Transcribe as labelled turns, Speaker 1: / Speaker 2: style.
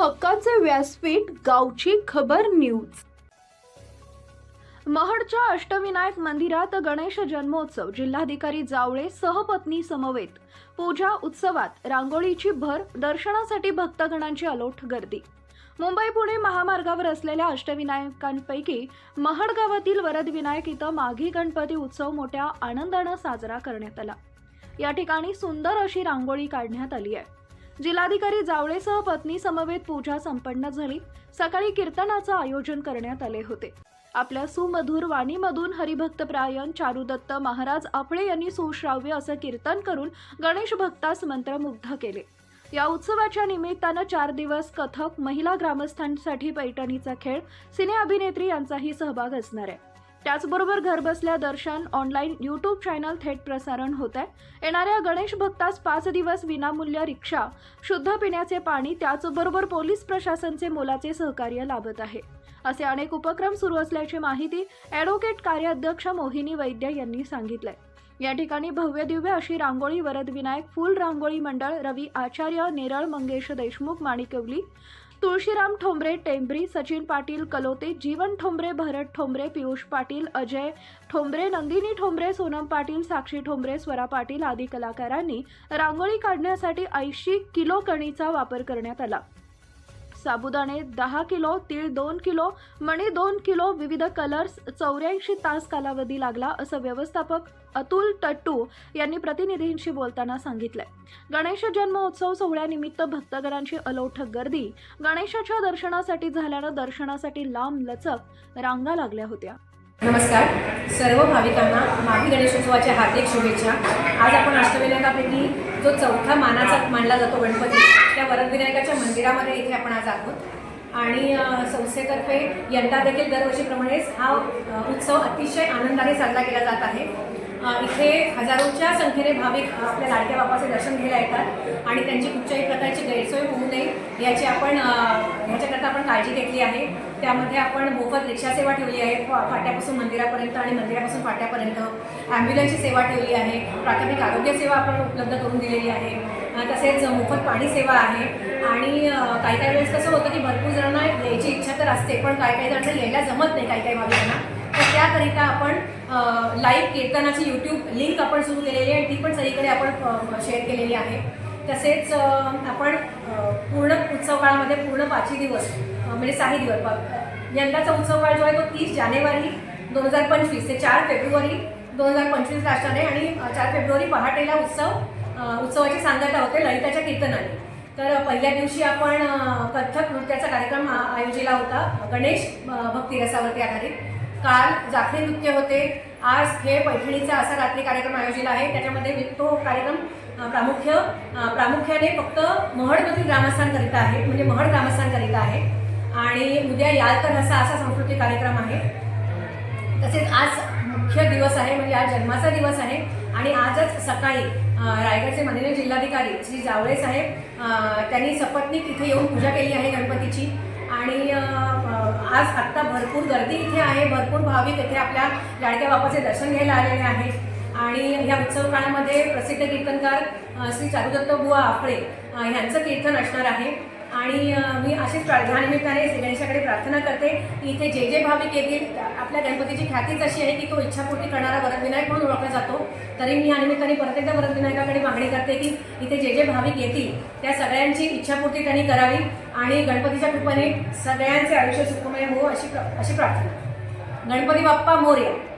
Speaker 1: हक्काचे व्यासपीठ गावची खबर न्यूज. महडच्या अष्टविनायक मंदिरात गणेश जन्मोत्सव. जिल्हाधिकारी जावळे सहपत्नी समवेत. पूजा उत्सवात रांगोळीची भर दर्शनासाठी भक्तगणांची अलोट गर्दी. मुंबई पुणे महामार्गावर असलेल्या अष्टविनायकांपैकी महड गावातील वरद विनायक इथं माघी गणपती उत्सव मोठ्या आनंदानं साजरा करण्यात आला. या ठिकाणी सुंदर अशी रांगोळी काढण्यात आली आहे. जिल्हाधिकारी जावळेसह पत्नी समवेत पूजा संपन्न झाली. सकाळी कीर्तनाचं आयोजन करण्यात आले होते. आपल्या सुमधुर वाणीमधून हरिभक्तप्रायण चारुदत्त महाराज आपळे यांनी सुश्राव्य असं कीर्तन करून गणेश भक्तास मंत्रमुग्ध केले. या उत्सवाच्या निमित्तानं चार दिवस कथक महिला ग्रामस्थांसाठी पैठणीचा खेळ सिने अभिनेत्री यांचाही सहभाग असणार आहे. त्याचबरोबर घरबसल्या दर्शन ऑनलाईन यूट्यूब चॅनल थेट प्रसारण होत आहे येणाऱ्या गणेश भक्तास पाच दिवस विनामूल्य रिक्षा शुद्ध पिण्याचे पाणी त्याचबरोबर पोलीस प्रशासनचे मोलाचे सहकार्य लाभत आहे. असे अनेक उपक्रम सुरू असल्याची माहिती ॲडव्होकेट कार्याध्यक्ष मोहिनी वैद्य यांनी सांगितलंय. या ठिकाणी भव्य दिव्य अशी रांगोळी वरदविनायक फुल रांगोळी मंडळ रवी आचार्य नेरळ मंगेश देशमुख माणिकवली तुळशीराम ठोंबरे टेंबरी सचिन पाटील कलोते जीवन ठोंबरे भरत ठोंबरे पियुष पाटील अजय ठोंबरे नंदिनी ठोंबरे सोनम पाटील साक्षी ठोंबरे स्वरा पाटील आदी कलाकारांनी रांगोळी काढण्यासाठी ऐंशी किलो कणीचा वापर करण्यात आला. साबुदाणे दहा किलो तीळ दोन किलो मणी दोन किलो विविध कलर्स चौऱ्याऐंशी तास कालावधी लागला असं व्यवस्थापक अतुल टट्टू यांनी प्रतिनिधींशी बोलताना सांगितलंय. गणेश जन्मोत्सव सोहळ्यानिमित्त भक्तगणांची अलोट गर्दी. गणेशाच्या दर्शनासाठी झाल्यानं दर्शनासाठी लांब लचक रांगा लागल्या होत्या.
Speaker 2: नमस्कार. सर्व भाविकांना माघी गणेशोत्सवाच्या हार्दिक शुभेच्छा. आज आपण अष्टविनायकापैकी जो चौथा मानाचा मानला जातो गणपती त्या वरदविनायकाच्या मंदिरामध्ये इथे आपण आज आहोत. आणि संस्थेतर्फे यंदा देखील दरवर्षीप्रमाणेच हा उत्सव अतिशय आनंदाने साजरा केला जात आहे. इथे हजारोच्या संख्येने भाविक आपल्या लाडक्या बापाचे दर्शन घ्यायला येतात आणि त्यांची कुठच्याही प्रकारची गैरसोय होऊ नये याची आपण ह्याच्याकरता आपण काळजी घेतली आहे. त्यामध्ये आपण मोफत रिक्षा सेवा ठेवली आहे फा- फाट्यापासून मंदिरापर्यंत आणि मंदिरापासून फाट्यापर्यंत. ॲम्ब्युलन्सची सेवा ठेवली आहे प्राथमिक आरोग्य सेवा आपण उपलब्ध करून दिलेली आहे. तसेच मोफत पाणी सेवा आहे. आणि काही काही वेळेस कसं होतं की भरपूर जणांना यायची इच्छा तर असते पण काही काही जणांना यायला जमत नाही काही काही भाविकांना. त्याकरिता आपण लाईव्ह कीर्तनाची यूट्यूब लिंक आपण सुरू केलेली आहे ती पण सगळीकडे आपण शेअर केलेली आहे. तसेच आपण पूर्ण उत्सव काळामध्ये पूर्ण पाचही दिवस म्हणजे सहा दिवस यंदाचा उत्सव काळ जो आहे तो तीस जानेवारी दोन हजार पंचवीस ते चार फेब्रुवारी दोन हजार पंचवीस असणार आहे आणि चार फेब्रुवारी पहाटेला उत्सव उत्सवाची सांगता होते ललिताच्या कीर्तनाने. तर पहिल्या दिवशी आपण कथ्थक नृत्याचा कार्यक्रम आयोजिला होता गणेश भक्तिरसावरती आधारित. काल जाखडी नृत्य होते. आज हे पैठणीचा असा रात्री कार्यक्रम आयोजित आहे. त्याच्यामध्ये तो कार्यक्रम प्रामुख्य प्रामुख्याने फक्त महडमधील ग्रामस्थांकरिता आहे. म्हणजे महड ग्रामस्थांकरिता आहे. आणि उद्या याल तर असा असा सांस्कृतिक कार्यक्रम आहे. तसेच आज मुख्य दिवस आहे. म्हणजे आज जन्माचा दिवस आहे. आणि आजच सकाळी रायगडचे माननीय जिल्हाधिकारी श्री जावळे साहेब त्यांनी सपत्नीक इथे येऊन पूजा केली आहे गणपतीची. आणि आज आत्ता भरपूर गर्दी इथे आहे भरपूर भाविक इथे आपल्या लाडक्या बापाचे दर्शन घ्यायला आलेले आहेत. आणि ह्या उत्सव काळामध्ये प्रसिद्ध कीर्तनकार श्री चारुदत्त बुवा आफळे ह्यांचं कीर्तन असणार आहे. आणि मी अशीच प्रा- श्री गणेशाकडे प्रार्थना करते की इथे जे जे भाविक येतील आपल्या गणपतीची ख्यातीच अशी आहे की तो इच्छापूर्ती करणारा वरदविनायक म्हणून ओळखला जातो. तरी मी या निमित्ताने परत एकदा वरदविनायकाकडे मागणी करते की इथे जे जे भाविक येतील त्या सगळ्यांची इच्छापूर्ती त्यांनी करावी आणि गणपतीच्या कृपेने सगळ्यांचे आयुष्य सुखमय हो अशी प्र- अशी प्रार्थना. गणपती बाप्पा मोर्या.